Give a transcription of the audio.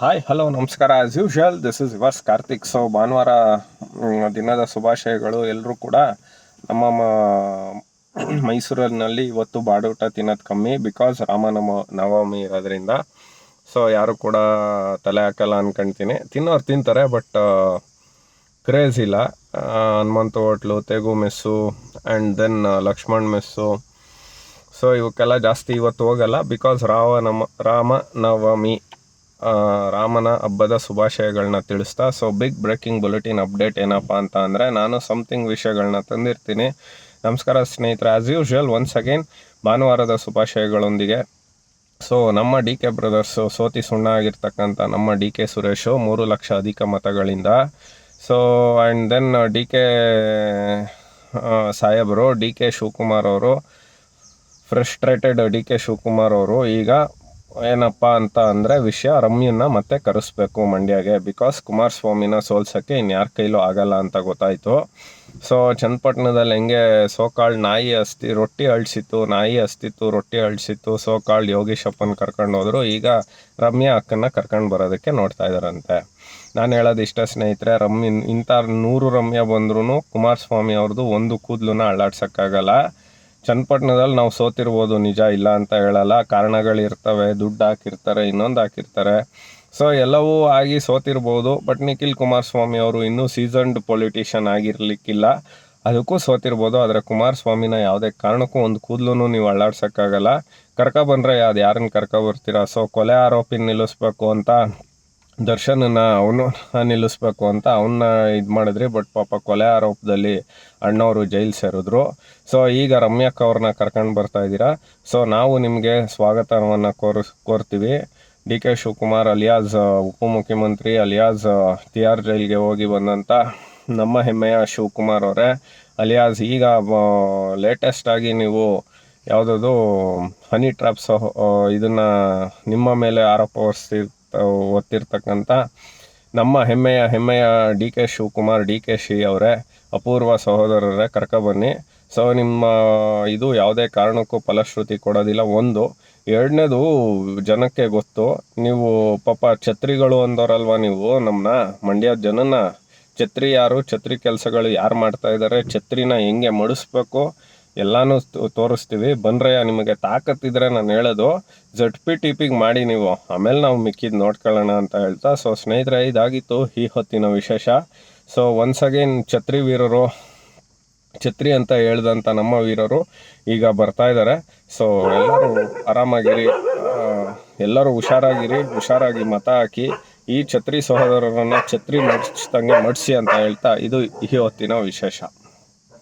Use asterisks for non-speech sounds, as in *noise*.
Hi hello ನಮಸ್ಕಾರ. As usual this is yours Karthik so ಭಾನುವಾರ ದಿನದ ಶುಭಾಶಯಗಳು ಎಲ್ಲರೂ ಕೂಡ. ನಮ್ಮ ಮೈಸೂರಿನಲ್ಲಿ ಇವತ್ತು ಬಾಡೂಟ ತಿನ್ನೋದು ಕಮ್ಮಿ ಬಿಕಾಸ್ ರಾಮನವ ನವಮಿ ಇರೋದ್ರಿಂದ. ಸೊ ಯಾರು ಕೂಡ ತಲೆ ಹಾಕಲ್ಲ ಅನ್ಕೊಂತೀನಿ. ತಿನ್ನೋರು ತಿಂತಾರೆ ಬಟ್ ಕ್ರೇಜ್ ಇಲ್ಲ. Hanumantha hotel, ತೆಗು mess and then Lakshman mess. So ಇವಕ್ಕೆಲ್ಲ ಜಾಸ್ತಿ ಇವತ್ತು ಹೋಗಲ್ಲ ಬಿಕಾಸ್ ರಾವನಮ ರಾಮ ನವಮಿ ರಾಮನ ಹಬ್ಬದ ಶುಭಾಶಯಗಳನ್ನ ತಿಳಿಸ್ತಾ so big breaking bulletin update ಏನಪ್ಪ ಅಂತ ಅಂದರೆ, ನಾನು ಸಮಥಿಂಗ್ ವಿಷಯಗಳನ್ನ ತಂದಿರ್ತೀನಿ. ನಮಸ್ಕಾರ ಸ್ನೇಹಿತರೆ ಆ್ಯಸ್ ಯೂಶ್ವಲ್ ಒನ್ಸ್ ಅಗೇನ್ ಭಾನುವಾರದ ಶುಭಾಶಯಗಳೊಂದಿಗೆ. ಸೊ ನಮ್ಮ ಡಿ ಕೆ ಬ್ರದರ್ಸು ಸೋತಿ ಸುಣ್ಣ ಆಗಿರ್ತಕ್ಕಂಥ ನಮ್ಮ ಡಿ ಕೆ ಸುರೇಶು ಮೂರು ಲಕ್ಷ ಅಧಿಕ ಮತಗಳಿಂದ. So and then D K ಸಾಹೇಬರು ಡಿ ಕೆ ಶಿವಕುಮಾರ್ ಅವರು ಫ್ರಸ್ಟ್ರೇಟೆಡ್ ಡಿ ಕೆ ಶಿವಕುಮಾರ್ ಅವರು, ಈಗ ಏನಪ್ಪ ಅಂತ ಅಂದರೆ ವಿಷಯ ರಮ್ಯನ್ನ ಮತ್ತೆ ಕರೆಸ್ಬೇಕು ಮಂಡ್ಯಗೆ. ಬಿಕಾಸ್ ಕುಮಾರಸ್ವಾಮಿನ ಸೋಲ್ಸೋಕ್ಕೆ ಇನ್ಯಾರ ಕೈಲೂ ಆಗಲ್ಲ ಅಂತ ಗೊತ್ತಾಯಿತು. ಸೊ ಚನ್ನಪಟ್ಟಣದಲ್ಲಿ ಹೆಂಗೆ ಸೋಕಾಳ್ ನಾಯಿ ಅಸ್ತಿ ರೊಟ್ಟಿ ಅಳಿಸಿತ್ತು, ನಾಯಿ ಅಸ್ತಿತ್ತು, ರೊಟ್ಟಿ ಅಳಿಸಿತ್ತು, ಸೋಕಾಳ್ ಯೋಗೀಶಪ್ಪನ ಕರ್ಕೊಂಡು ಹೋದ್ರು. ಈಗ ರಮ್ಯಾ ಅಕ್ಕನ್ನ ಕರ್ಕೊಂಡು ಬರೋದಕ್ಕೆ ನೋಡ್ತಾ ಇದ್ದಾರಂತೆ ನಾನು ಹೇಳೋದು ಇಷ್ಟ ಸ್ನೇಹಿತರೆ, ರಮ್ಯ ಇಂಥ ನೂರು ರಮ್ಯ ಬಂದ್ರೂ ಕುಮಾರಸ್ವಾಮಿ ಅವ್ರದ್ದು ಒಂದು ಕೂದಲನ್ನ ಅಳ್ಳಾಡ್ಸೋಕ್ಕಾಗಲ್ಲ. ಚನ್ನಪಟ್ಟಣದಲ್ಲಿ ನಾವು ಸೋತಿರ್ಬೋದು, ನಿಜ ಇಲ್ಲ ಅಂತ ಹೇಳಲ್ಲ. ಕಾರಣಗಳಿರ್ತವೆ, ದುಡ್ಡು ಹಾಕಿರ್ತಾರೆ, ಇನ್ನೊಂದು ಹಾಕಿರ್ತಾರೆ. ಸೊ ಎಲ್ಲವೂ ಆಗಿ ಸೋತಿರ್ಬೋದು. ಬಟ್ ನಿಖಿಲ್ ಕುಮಾರಸ್ವಾಮಿ ಅವರು ಇನ್ನೂ ಸೀಸನ್ಡ್ ಪೊಲಿಟಿಷಿಯನ್ ಆಗಿರ್ಲಿಕ್ಕಿಲ್ಲ. ಅದಕ್ಕೂ ಸೋತಿರ್ಬೋದು. ಆದರೆ ಕುಮಾರಸ್ವಾಮಿನ ಯಾವುದೇ ಕಾರಣಕ್ಕೂ ಒಂದು ಕೂದಲು ನೀವು ಅಳ್ಳಾಡ್ಸೋಕ್ಕಾಗಲ್ಲ. ಕರ್ಕ ಬಂದರೆ ಅದು ಯಾರನ್ನು ಕರ್ಕ ಬರ್ತೀರಾ? ಸೊ ಕೊಲೆ ಆರೋಪಿ ನಿಲ್ಲಿಸ್ಬೇಕು ಅಂತ ದರ್ಶನನ್ನ ಅವನು *laughs* ನಿಲ್ಲಿಸ್ಬೇಕು ಅಂತ ಅವನ್ನ ಇದು ಮಾಡಿದ್ರಿ ಬಟ್ ಪಾಪ ಕೊಲೆ ಆರೋಪದಲ್ಲಿ ಅಣ್ಣವರು ಜೈಲು ಸೇರಿದ್ರು. ಸೊ ಈಗ ರಮ್ಯಕ್ ಅವ್ರನ್ನ ಕರ್ಕೊಂಡು ಬರ್ತಾ ಇದ್ದೀರಾ? ಸೊ ನಾವು ನಿಮಗೆ ಸ್ವಾಗತವನ್ನು ಕೋರ್, ಕೋರ್ತೀವಿ. ಡಿ ಕೆ ಶಿವಕುಮಾರ್ ಅಲಿಯಾಸ್ ಉಪಮುಖ್ಯಮಂತ್ರಿ ಅಲಿಯಾಸ್ ತಿಹಾರ್ ಜೈಲ್ಗೆ ಹೋಗಿ ಬಂದಂಥ ನಮ್ಮ ಹೆಮ್ಮೆಯ ಶಿವಕುಮಾರ್ ಅವರೇ. ಅಲಿಯಾಸ್, ಈಗ ಲೇಟೆಸ್ಟ್ ಆಗಿ ನೀವು ಯಾವುದದು ಹನಿ ಟ್ರಾಪ್ಸ್ ಇದನ್ನು ನಿಮ್ಮ ಮೇಲೆ ಆರೋಪ ಹೊರಿಸ್ತಿರ್ತ ಒತ್ತಿರ್ತಕ್ಕಂಥ ನಮ್ಮ ಹೆಮ್ಮೆಯ ಹೆಮ್ಮೆಯ D K Shivakumar, D K she ಅವರೇ, ಅಪೂರ್ವ ಸಹೋದರರೇ ಕರ್ಕೊಬನ್ನಿ ಸೊ ನಿಮ್ಮ ಇದು ಯಾವುದೇ ಕಾರಣಕ್ಕೂ ಫಲಶ್ರುತಿ ಕೊಡೋದಿಲ್ಲ. ಒಂದು, ಎರಡನೇದು ಜನಕ್ಕೆ ಗೊತ್ತು. ನೀವು ಪಾಪ ಛತ್ರಿಗಳು ಅಂದವರಲ್ವ ನೀವು? ನಮ್ಮನ್ನ ಮಂಡ್ಯ ಜನನ. ಛತ್ರಿ ಯಾರು? ಛತ್ರಿ ಕೆಲಸಗಳು ಯಾರು ಮಾಡ್ತಾ ಇದ್ದಾರೆ ಛತ್ರಿನ ಹೆಂಗೆ ಮಡಿಸ್ಬೇಕು? ಎಲ್ಲಾನು ತೋರಿಸ್ತೀವಿ. ಬಂದ್ರೆ ನಿಮಗೆ ತಾಕತ್ತಿದ್ರೆ ನಾನು ಹೇಳೋದು ಜಡ್ ಪಿ ಟಿ ಪಿಗೆ ಮಾಡಿ ನೀವು. ಆಮೇಲೆ ನಾವು ಮಿಕ್ಕಿದ್ ನೋಡ್ಕೊಳ್ಳೋಣ ಅಂತ ಹೇಳ್ತಾ, ಸೊ ಸ್ನೇಹಿತರೆ, ಇದಾಗಿತ್ತು ಈ ಹೊತ್ತಿನ ವಿಶೇಷ. ಸೊ ಒನ್ಸ್ ಅಗೇನ್ ಛತ್ರಿ ವೀರರು, ಛತ್ರಿ ಅಂತ ಹೇಳ್ದಂಥ ನಮ್ಮ ವೀರರು ಈಗ ಬರ್ತಾ ಇದ್ದಾರೆ ಸೊ ಎಲ್ಲರೂ ಆರಾಮಾಗಿರಿ ಎಲ್ಲರೂ ಹುಷಾರಾಗಿರಿ, ಹುಷಾರಾಗಿ ಮತ ಹಾಕಿ, ಈ ಛತ್ರಿ ಸಹೋದರರನ್ನು ಛತ್ರಿ ಮಡಿಸ್ದಂಗೆ ಮಡಿಸಿ ಅಂತ ಹೇಳ್ತಾ, ಇದು ಈ ಹೊತ್ತಿನ ವಿಶೇಷ.